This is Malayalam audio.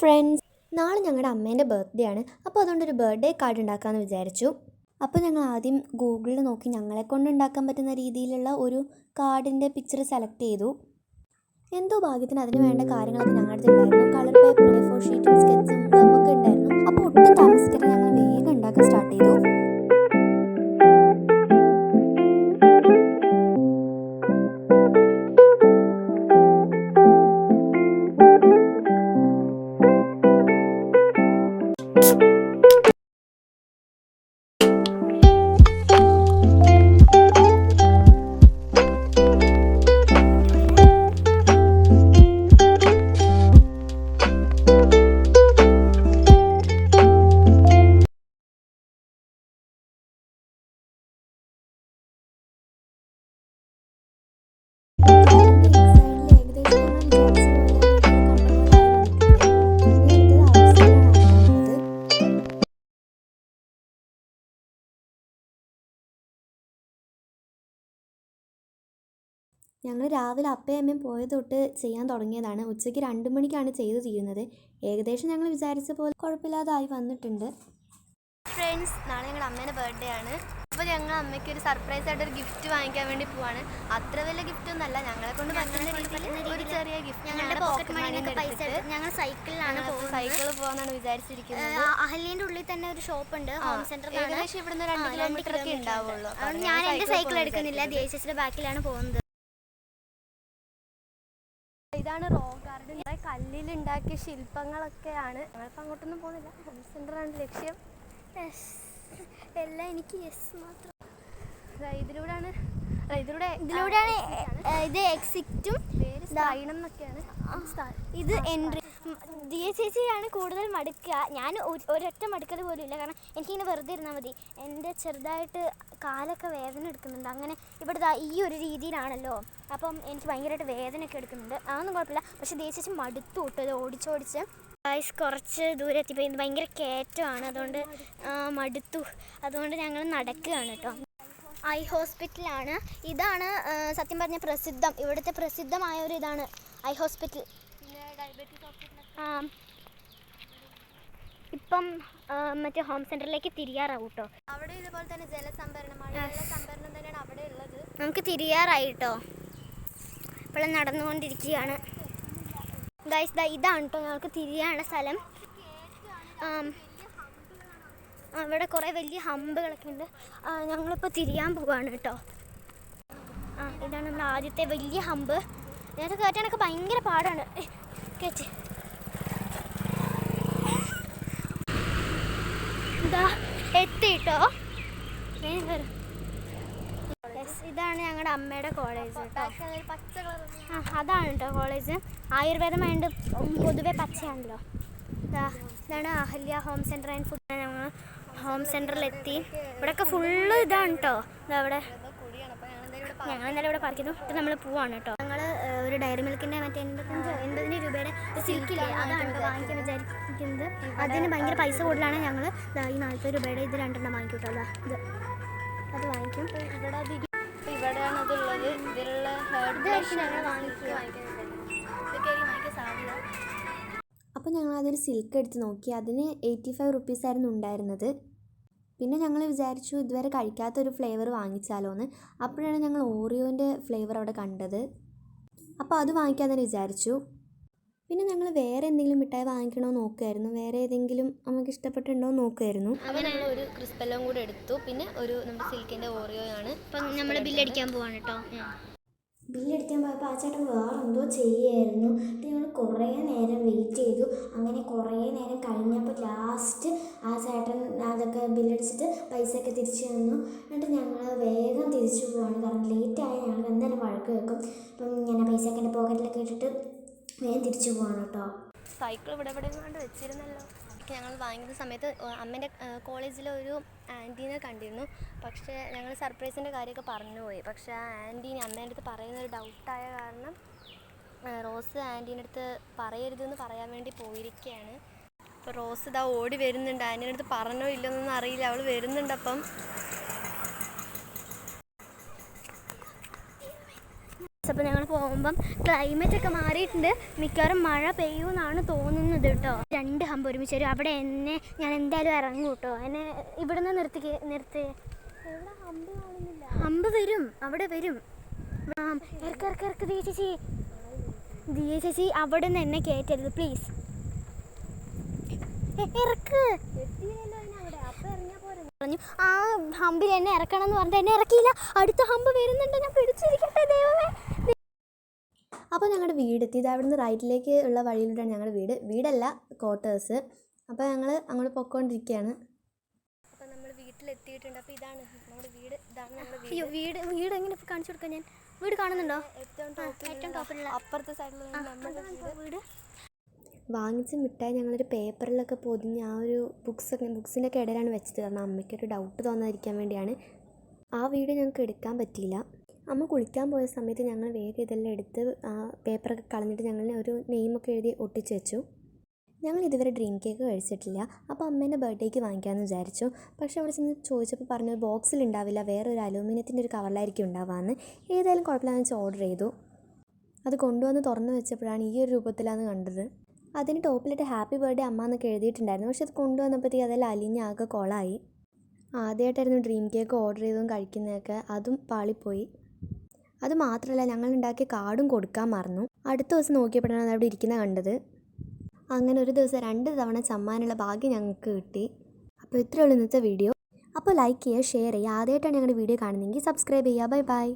ഫ്രണ്ട്സ് നാളെ ഞങ്ങളുടെ അമ്മേന്റെ ബർത്ത്ഡേ ആണ്. അപ്പോൾ അതുകൊണ്ട് ഒരു ബർത്ത്ഡേ കാർഡ് ഉണ്ടാക്കാമെന്ന് വിചാരിച്ചു. അപ്പോൾ ഞങ്ങൾ ആദ്യം ഗൂഗിളിൽ നോക്കി ഞങ്ങളെ കൊണ്ട് ഉണ്ടാക്കാൻ പറ്റുന്ന രീതിയിലുള്ള ഒരു കാർഡിന്റെ പിക്ചർ സെലക്ട് ചെയ്തു. എന്തോ ഭാഗ്യത്തിന് അതിന് വേണ്ട കാര്യങ്ങളൊക്കെ ഞങ്ങളുടെ ഉണ്ടായിരുന്നു. കളർ പേപ്പർ ഫോർ ഷീറ്റും സ്കെച്ചും നമുക്ക് ഉണ്ടായിരുന്നു. അപ്പോൾ ഒട്ടും താമസിക്കാതെ ഞങ്ങൾ വേഗം ഉണ്ടാക്കാൻ സ്റ്റാർട്ട് ചെയ്തു. ഞങ്ങൾ രാവിലെ അപ്പയും അമ്മയും പോയത് തൊട്ട് ചെയ്യാൻ തുടങ്ങിയതാണ്. ഉച്ചയ്ക്ക് രണ്ട് മണിക്കാണ് ചെയ്തു തീരുന്നത്. ഏകദേശം ഞങ്ങൾ വിചാരിച്ച പോലെ കുഴപ്പമില്ലാതായി വന്നിട്ടുണ്ട്. ഫ്രണ്ട്സ് നാളെ ഞങ്ങളുടെ അമ്മേന്റെ ബർത്ത്ഡേ ആണ്. അപ്പോൾ ഞങ്ങൾ അമ്മയ്ക്ക് ഒരു സർപ്രൈസ് ആയിട്ട് ഒരു ഗിഫ്റ്റ് വാങ്ങിക്കാൻ വേണ്ടി പോവാണ്. അത്ര വലിയ ഗിഫ്റ്റ് ഒന്നല്ല ഞങ്ങളെ കൊണ്ട് പറ്റുന്ന ഒരു ചെറിയ ഗിഫ്റ്റ് ഞങ്ങളുടെ പോക്കറ്റ് മണിന്നൊക്കെ പൈസ എടുത്ത് ഞങ്ങൾ സൈക്കിളിലാണ് സൈക്കിൾ പോകാന്നാണ് വിചാരിച്ചിരിക്കുന്നത്. അഹല്യന്റെ ഉള്ളിൽ തന്നെ ഒരു ഷോപ്പ് ഉണ്ട്. ഹോം സെന്റർ ഏകദേശം ഇവിടുന്ന് രണ്ട് കിലോമീറ്റർ ഒക്കെ ഉണ്ടാവുള്ളൂ. ഞാൻ എന്റെ സൈക്കിൾ എടുക്കുന്നില്ല. ദേശിയുടെ ബാക്കിലാണ് പോകുന്നത്. ഇതാണ് റോ ഗാർഡൻ. ഇവിടെ കല്ലിലുണ്ടാക്കിയ ശില്പങ്ങളൊക്കെയാണ്. ഞങ്ങളിപ്പോൾ അങ്ങോട്ടൊന്നും പോകുന്നില്ല. ഹോം സെന്ററാണ് ലക്ഷ്യം. എല്ലാം എനിക്ക് യെസ് മാത്രം. ഇതിലൂടെയാണ് ഇതിലൂടെ ഇതിലൂടെയാണ് ഇത് എക്സിറ്റും പേര് സ്റ്റൈനം എന്നൊക്കെയാണ് ഇത് എൻട്രി ദിയ ചേച്ചിയാണ് കൂടുതൽ മടുക്കുക. ഞാൻ ഒരു- ഒരൊറ്റ മടുക്കൽ പോലും ഇല്ല. കാരണം എനിക്കിങ്ങനെ വെറുതെ ഇരുന്നാൽ മതി. എന്റെ ചെറുതായിട്ട് കാലൊക്കെ വേദന എടുക്കുന്നുണ്ട്. അങ്ങനെ ഇവിടുത്തെ ഈ ഒരു രീതിയിലാണല്ലോ. അപ്പം എനിക്ക് ഭയങ്കരമായിട്ട് വേദനയൊക്കെ എടുക്കുന്നുണ്ട്. അതൊന്നും കുഴപ്പമില്ല. പക്ഷേ ദിയ ചേച്ചി മടുത്തു കൂട്ടും. ഓടിച്ചോടിച്ച്. ഗൈസ് കുറച്ച് ദൂരെ എത്തിപ്പോയി ഭയങ്കര കയറ്റമാണ്. അതുകൊണ്ട് മടുത്തു. അതുകൊണ്ട് ഞങ്ങൾ നടക്കുകയാണ് കേട്ടോ. ഐ ഹോസ്പിറ്റലാണ്. ഇതാണ് സത്യം പറഞ്ഞ പ്രസിദ്ധം. ഇവിടുത്തെ പ്രസിദ്ധമായ ഒരു ഇതാണ് ഐ ഹോസ്പിറ്റൽ. ഇപ്പം മറ്റേ ഹോം സെന്ററിലേക്ക് തിരിയാറാവും കേട്ടോ അവിടെ ഇതുപോലെ തന്നെ ജലസംഭരണം തന്നെയാണ് അവിടെ ഉള്ളത്. നമുക്ക് തിരിയാറായി കേട്ടോ ഇപ്പോൾ നടന്നുകൊണ്ടിരിക്കുകയാണ്. ഗൈസ് ദാ ഇതാണ് കേട്ടോ ഞങ്ങൾക്ക് തിരിയാണ് സ്ഥലം. അവിടെ കുറേ വലിയ ഹമ്പുകളൊക്കെ ഉണ്ട്. ഞങ്ങളിപ്പോൾ തിരിയാൻ പോവാണ് കേട്ടോ ആ ഇതാണ് നമ്മുടെ ആദ്യത്തെ വലിയ ഹമ്പ്. ഇതിനകത്ത് കയറ്റാനൊക്കെ ഭയങ്കര പാടാണ്. കയറ്റ് ഇതാ എത്തി കേട്ടോ വേഗം കയറ്. Yes, ഇതാണ് ഞങ്ങളുടെ അമ്മയുടെ കോളേജ് കേട്ടോ ആ അതാണ് കേട്ടോ കോളേജ് ആയുർവേദമായതുകൊണ്ട് പൊതുവെ പച്ചയാണല്ലോ. ഇതാ ഇതാണ് Ahalya home centre and food ഞങ്ങൾ ഹോം സെന്ററിലെത്തി ഇവിടെയൊക്കെ ഫുള്ള് ഇതാണ് കേട്ടോ ഇതാ അവിടെ. ഞങ്ങൾ ഇന്നലെ ഇവിടെ പാർക്ക് ചെയ്തു. ഇപ്പം നമ്മൾ പോവാണ് കേട്ടോ ഒരു ഡയറി മിൽക്കിന്റെ മറ്റേ എൺപത്തഞ്ചോ എൺപതിന് രൂപയുടെ സിൽക്കില്ലേ? അതാണ് വാങ്ങിക്കാൻ വിചാരിക്കുന്നത്. അതിന് ഭയങ്കര പൈസ കൂടുതലാണ് ഞങ്ങൾ ഈ നാൽപ്പത് രൂപയുടെ ഇത് രണ്ടെണ്ണം വാങ്ങിക്കൂട്ടോ. കേട്ടോ ഇത്. അത് വാങ്ങിക്കും. ഇവിടെ ഇവിടെയാണ് അപ്പോൾ ഞങ്ങൾ അതൊരു സിൽക്ക് എടുത്ത് നോക്കി. അതിന് എയ്റ്റി ഫൈവ് റുപ്പീസ് ആയിരുന്നു ഉണ്ടായിരുന്നത്. പിന്നെ ഞങ്ങൾ വിചാരിച്ചു ഇതുവരെ കഴിക്കാത്തൊരു ഫ്ലേവർ വാങ്ങിച്ചാലോ എന്ന് അപ്പോഴാണ് ഞങ്ങൾ ഓറിയോന്റെ ഫ്ലേവർ അവിടെ കണ്ടത്. അപ്പോൾ അത് വാങ്ങിക്കാമെന്ന് വിചാരിച്ചു. പിന്നെ ഞങ്ങൾ വേറെ എന്തെങ്കിലും മിഠായി വാങ്ങിക്കണോ നോക്കുമായിരുന്നു വേറെ ഏതെങ്കിലും നമുക്ക് ഇഷ്ടപ്പെട്ടുണ്ടോ നോക്കുമായിരുന്നു അപ്പോൾ നമ്മൾ ഒരു ക്രിസ്പെല്ലാം കൂടെ എടുത്തു. പിന്നെ ഒരു നമ്മുടെ സിൽക്കിന്റെ ഓറിയോ ആണ് അപ്പം നമ്മൾ ബില്ലടിക്കാൻ പോവാണ് കേട്ടോ. ബില്ലടിക്കാൻ പോയപ്പോൾ ആ ചേട്ടൻ വേറെ എന്തോ ചെയ്യുമായിരുന്നു ഞങ്ങൾ കുറേ നേരം വെയിറ്റ് ചെയ്തു. അങ്ങനെ കുറേ നേരം കഴിഞ്ഞപ്പോൾ ലാസ്റ്റ് ആ ചേട്ടൻ അതൊക്കെ ബില്ലടിച്ചിട്ട് പൈസയൊക്കെ തിരിച്ചു തന്നു. എന്നിട്ട് ഞങ്ങൾ വേഗം തിരിച്ചു പോവാണ്. കാരണം ആയാൽ ഞങ്ങൾ എന്തായാലും വഴക്ക് വെക്കും. അപ്പം ഇങ്ങനെ പൈസയൊക്കെ എന്റെ പോക്കറ്റിലൊക്കെ ഇട്ടിട്ട് വേഗം തിരിച്ചു പോവാണ് കേട്ടോ. സൈക്കിൾ ഇവിടെ ഇവിടെ കൊണ്ട് വെച്ചിരുന്നല്ലോ. ഞങ്ങൾ വാങ്ങിക്കുന്ന സമയത്ത് അമ്മേന്റെ കോളേജിലെ ഒരു ആന്റീനെ കണ്ടിരുന്നു. പക്ഷേ ഞങ്ങൾ സർപ്രൈസിന്റെ കാര്യമൊക്കെ പറഞ്ഞു പോയി. പക്ഷേ ആ ആന്റീനെ അമ്മേന്റെ അടുത്ത് പറയുന്നൊരു ഡൗട്ടായ കാരണം റോസ് ആന്റീന്റെ അടുത്ത് പറയരുതെന്ന് പറയാൻ വേണ്ടി പോയിരിക്കുകയാണ് അപ്പോൾ റോസ് ഇതാ ഓടി വരുന്നുണ്ട്. ആന്റീന്റെ അടുത്ത് പറഞ്ഞോ ഇല്ലെന്നൊന്നും അറിയില്ല. അവൾ വരുന്നുണ്ട് അപ്പം അപ്പോൾ ഞങ്ങൾ പോകുമ്പം ക്ലൈമറ്റ് ഒക്കെ മാറിയിട്ടുണ്ട്. മിക്കവാറും മഴ പെയ്യുമെന്നാണ് തോന്നുന്നത് കേട്ടോ. രണ്ട് ഹമ്പ് ഒരുമിച്ച് വരും. അവിടെ എന്നെ ഞാൻ എന്തായാലും ഇറങ്ങും കേട്ടോ. എന്നെ ഇവിടെ നിന്ന് നിർത്തി. നിർത്തി ഹമ്പ് വരും. അവിടെ വരും. ആ ഇറക്ക് ഇറക്ക് ഇറക്ക് ദിയ ചേച്ചി. ദിയ ചേച്ചി അവിടെ നിന്ന് എന്നെ കയറ്റരുത് പ്ലീസ് ഇറക്ക്. പറഞ്ഞു ആ ഹമ്പിൽ എന്നെ ഇറക്കണം എന്ന് പറഞ്ഞിട്ട് എന്നെ ഇറക്കിയില്ല. അടുത്ത ഹമ്പ് വരുന്നുണ്ട്. ഞാൻ പിടിച്ചിരിക്കട്ടെ ദൈവമേ. അപ്പോൾ ഞങ്ങളുടെ വീടെത്തി. ഇത് അവിടുന്ന് റൈറ്റിലേക്ക് ഉള്ള വഴിയിലൂടെയാണ് ഞങ്ങളുടെ വീട്. വീടല്ല ക്വാർട്ടേഴ്സ് അപ്പോൾ ഞങ്ങൾ അങ്ങോട്ട് പൊക്കോണ്ടിരിക്കുകയാണ് അപ്പോൾ നമ്മൾ വീട്ടിലെത്തിയിട്ടുണ്ട്. അപ്പോൾ ഇതാണ് നമ്മുടെ വീട്. ഇതാണ് നമ്മുടെ അയ്യോ വീട് വീട് എങ്ങനെ കാണിച്ചു കൊടുക്കാം ഞാൻ? വീട് കാണുന്നുണ്ടോ? ഏറ്റവും ഏറ്റവും ടോപ്പിലുള്ള. അപ്പുറത്തെ സൈഡിലുള്ള നമ്മുടെ വീട്. വാങ്ങിച്ച മിഠായി ഞങ്ങളൊരു പേപ്പറിലൊക്കെ പൊതിഞ്ഞ് ആ ഒരു ബുക്സൊക്കെ ബുക്സിന്റെ ഒക്കെ ഇടയിലാണ് വെച്ചത്. കാരണം അമ്മയ്ക്കൊരു ഡൗട്ട് തോന്നാതിരിക്കാൻ വേണ്ടിയാണ്. ആ വീട് ഞങ്ങൾക്ക് എടുക്കാൻ പറ്റിയില്ല. അമ്മ കുളിക്കാൻ പോയ സമയത്ത് ഞങ്ങൾ വേറെ ഇതെല്ലാം എടുത്ത് ആ പേപ്പറൊക്കെ കളഞ്ഞിട്ട് ഞങ്ങൾ ഒരു നെയിമൊക്കെ എഴുതി ഒട്ടിച്ച് വെച്ചു. ഞങ്ങൾ ഇതുവരെ ഡ്രീം കേക്ക് കഴിച്ചിട്ടില്ല. അപ്പോൾ അമ്മേന്റെ ബർത്ത്ഡേക്ക് വാങ്ങിക്കാമെന്ന് വിചാരിച്ചു. പക്ഷേ അവിടെ ചെന്ന് ചോദിച്ചപ്പോൾ പറഞ്ഞു ബോക്സിൽ ഉണ്ടാവില്ല വേറെ ഒരു അലൂമിനിയത്തിന്റെ ഒരു കവറിലായിരിക്കും ഉണ്ടാവാമെന്ന് ഏതായാലും കുഴപ്പമില്ലാന്ന് വെച്ച് ഓർഡർ ചെയ്തു. അത് കൊണ്ടുവന്ന് തുറന്ന് വെച്ചപ്പോഴാണ് ഈ ഒരു രൂപത്തിലാണ് കണ്ടത്. അതിന് ടോപ്പിലിട്ട് ഹാപ്പി ബർത്ത്ഡേ അമ്മ എന്നൊക്കെ എഴുതിയിട്ടുണ്ടായിരുന്നു. പക്ഷെ അത് കൊണ്ടുവന്നപ്പോഴത്തേക്ക് അതെല്ലാം അലിഞ്ഞ് ആകെ കൊളായി. ആദ്യമായിട്ടായിരുന്നു ഡ്രീം കേക്ക് ഓർഡർ ചെയ്തതും കഴിക്കുന്നതൊക്കെ അതും പാളിപ്പോയി. അത് മാത്രമല്ല ഞങ്ങൾ ഉണ്ടാക്കിയ കാർഡും കൊടുക്കാൻ മറന്നു. അടുത്ത ദിവസം നോക്കിയപ്പോഴാണ് അവിടെ ഇരിക്കുന്ന കണ്ടത്. അങ്ങനെ ഒരു ദിവസം രണ്ട് തവണ ചമ്മാനുള്ള ഭാഗ്യം ഞങ്ങൾക്ക് കിട്ടി. അപ്പോൾ ഇത്രയേ ഉള്ളൂ ഇന്നത്തെ വീഡിയോ. അപ്പോൾ ലൈക്ക് ചെയ്യുക ഷെയർ ചെയ്യുക. ആദ്യമായിട്ടാണ് ഞങ്ങളുടെ വീഡിയോ കാണുന്നതെങ്കിൽ സബ്സ്ക്രൈബ് ചെയ്യുക. Bye bye